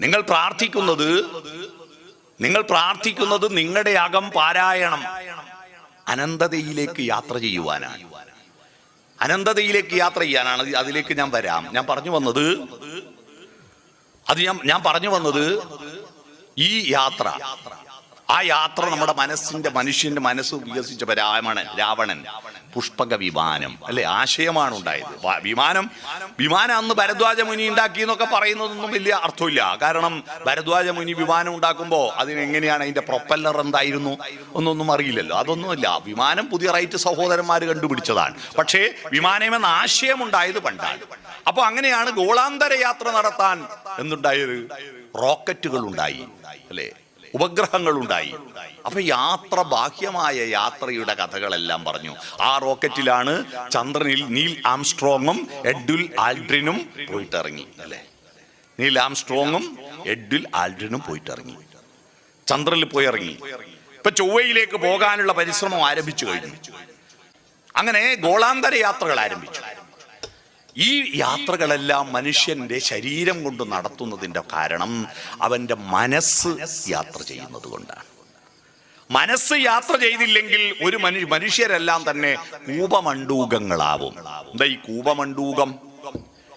നിങ്ങൾ പ്രാർത്ഥിക്കുന്നത് നിങ്ങൾ പ്രാർത്ഥിക്കുന്നത് നിങ്ങളുടെ അകം പാരായണം. അനന്തതയിലേക്ക് യാത്ര ചെയ്യുവാനാണ്. അനന്തതയിലേക്ക് യാത്ര ചെയ്യാനാണ്. അതിലേക്ക് ഞാൻ വരാം. ഞാൻ പറഞ്ഞു വന്നത് അത് ഞാൻ ഞാൻ പറഞ്ഞു വന്നത് ഈ യാത്ര ആ യാത്ര നമ്മുടെ മനസ്സിന്റെ മനുഷ്യന്റെ മനസ്സ് വികസിച്ച രാവണൻ രാവണൻ പുഷ്പക വിമാനം അല്ലെ? ആശയമാണ് ഉണ്ടായത്. വിമാനം വിമാനം അന്ന് ഭരദ്വാജ മുനി ഉണ്ടാക്കി എന്നൊക്കെ പറയുന്നതൊന്നും വലിയ അർത്ഥമില്ല. കാരണം ഭരദ്വാജ മുനി വിമാനം ഉണ്ടാക്കുമ്പോൾ അതിനെങ്ങനെയാണ് അതിന്റെ പ്രൊപ്പല്ലർ എന്തായിരുന്നു ഒന്നൊന്നും അറിയില്ലല്ലോ. അതൊന്നുമില്ല. വിമാനം പുതിയ റൈറ്റ് സഹോദരന്മാർ കണ്ടുപിടിച്ചതാണ്. പക്ഷേ വിമാനം എന്ന ആശയം ഉണ്ടായത് പണ്ടാണ്. അപ്പൊ അങ്ങനെയാണ് ഗോളാന്തര യാത്ര നടത്താൻ എന്തുണ്ടായത്? റോക്കറ്റുകൾ ഉണ്ടായി അല്ലേ? ഉപഗ്രഹങ്ങൾ ഉണ്ടായി അപ്പൊ യാത്ര ബാഹ്യമായ യാത്രയുടെ കഥകളെല്ലാം പറഞ്ഞു. ആ റോക്കറ്റിലാണ് ചന്ദ്രനിൽ നീൽ ആംസ്ട്രോങ്ങും എഡ്വിൽ ആൽഡ്രിനും പോയിട്ടിറങ്ങി അല്ലേ? നീൽ ആംസ്ട്രോങ്ങും എഡ്വിൽ ആൽഡ്രിനും പോയിട്ടിറങ്ങി. ചന്ദ്രനിൽ പോയി ഇറങ്ങി ഇപ്പൊ ചൊവ്വയിലേക്ക് പോകാനുള്ള പരിശ്രമം ആരംഭിച്ചു കഴിഞ്ഞു. അങ്ങനെ ഗോളാന്തര യാത്രകൾ ആരംഭിച്ചു. ഈ യാത്രകളെല്ലാം മനുഷ്യന്റെ ശരീരം കൊണ്ട് നടത്തുന്നതിന്റെ കാരണം അവന്റെ മനസ്സ് യാത്ര ചെയ്യുന്നത് കൊണ്ടാണ്. മനസ്സ് യാത്ര ചെയ്തില്ലെങ്കിൽ ഒരു മനു മനുഷ്യരെല്ലാം തന്നെ കൂപമണ്ടൂകങ്ങളാവും എന്താ ഈ കൂപമണ്ടൂകം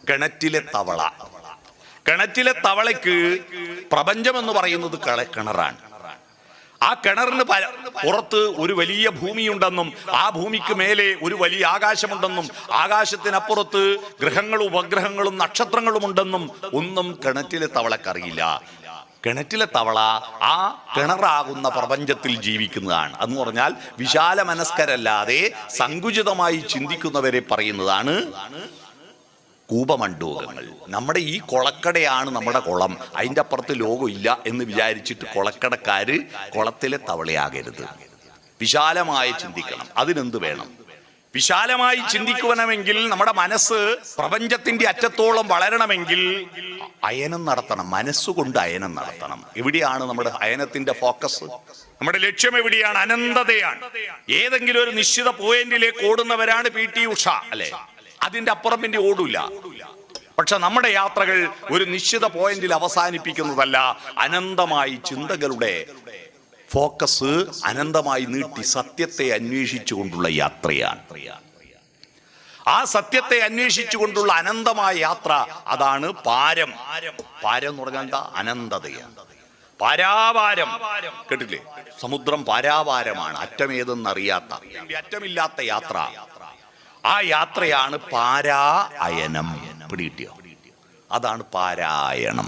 കിണറ്റിലെ തവള. കിണറ്റിലെ തവളയ്ക്ക് പ്രപഞ്ചം എന്ന് പറയുന്നത് കിണറാണ്. ആ കിണറിന് പുറത്ത് ഒരു വലിയ ഭൂമിയുണ്ടെന്നും ആ ഭൂമിക്ക് മേലെ ഒരു വലിയ ആകാശമുണ്ടെന്നും ആകാശത്തിനപ്പുറത്ത് ഗ്രഹങ്ങളും ഉപഗ്രഹങ്ങളും നക്ഷത്രങ്ങളും ഉണ്ടെന്നും ഒന്നും കിണറ്റിലെ തവളക്കറിയില്ല. കിണറ്റിലെ തവള ആ കിണറാകുന്ന പ്രപഞ്ചത്തിൽ ജീവിക്കുന്നതാണ്. എന്ന് പറഞ്ഞാൽ വിശാല മനസ്കരല്ലാതെ സങ്കുചിതമായി ചിന്തിക്കുന്നവരെ പറയുന്നതാണ് കൂപമണ്ഡൂകങ്ങൾ. നമ്മുടെ ഈ കുളക്കടയാണ് നമ്മുടെ കുളം. അതിന്റെ അപ്പുറത്ത് ലോകം ഇല്ല എന്ന് വിചാരിച്ചിട്ട് കുളക്കടക്കാർ കുളത്തിലെ തവളയാകരുത്. വിശാലമായി ചിന്തിക്കണം. അതിനെന്ത് വേണം? വിശാലമായി ചിന്തിക്കുവണമെങ്കിൽ നമ്മുടെ മനസ്സ് പ്രപഞ്ചത്തിന്റെ അറ്റത്തോളം വളരണമെങ്കിൽ അയനം നടത്തണം. മനസ്സുകൊണ്ട് അയനം നടത്തണം. എവിടെയാണ് നമ്മുടെ അയനത്തിന്റെ ഫോക്കസ്? നമ്മുടെ ലക്ഷ്യം എവിടെയാണ്? അനന്തതയാണ്. ഏതെങ്കിലും ഒരു നിശ്ചിത പോയിന്റിലേക്ക് ഓടുന്നവരാണ് പി ടി ഉഷ അല്ലെ? അതിന്റെ അപ്പുറം പിന്നെ ഓടൂല. പക്ഷെ നമ്മുടെ യാത്രകൾ ഒരു നിശ്ചിത പോയിന്റിൽ അവസാനിപ്പിക്കുന്നതല്ല അനന്തമായി ചിന്തകളുടെ ഫോക്കസ് അനന്തമായി നീട്ടി സത്യത്തെ അന്വേഷിച്ചുകൊണ്ടുള്ള യാത്രയാണ്. ആ സത്യത്തെ അന്വേഷിച്ചുകൊണ്ടുള്ള അനന്തമായ യാത്ര അതാണ് പാരം. പാരം എന്ന് പറഞ്ഞാൽ എന്താ? അനന്തതയാണ്. പാരാവാരം കേട്ടില്ലേ? സമുദ്രം പാരാവാരമാണ് അറ്റമേതെന്നറിയാത്ത അറ്റമില്ലാത്ത യാത്ര. ആ യാത്രയാണ് പാരായനം പിടികിട്ടിയോ അതാണ് പാരായണം.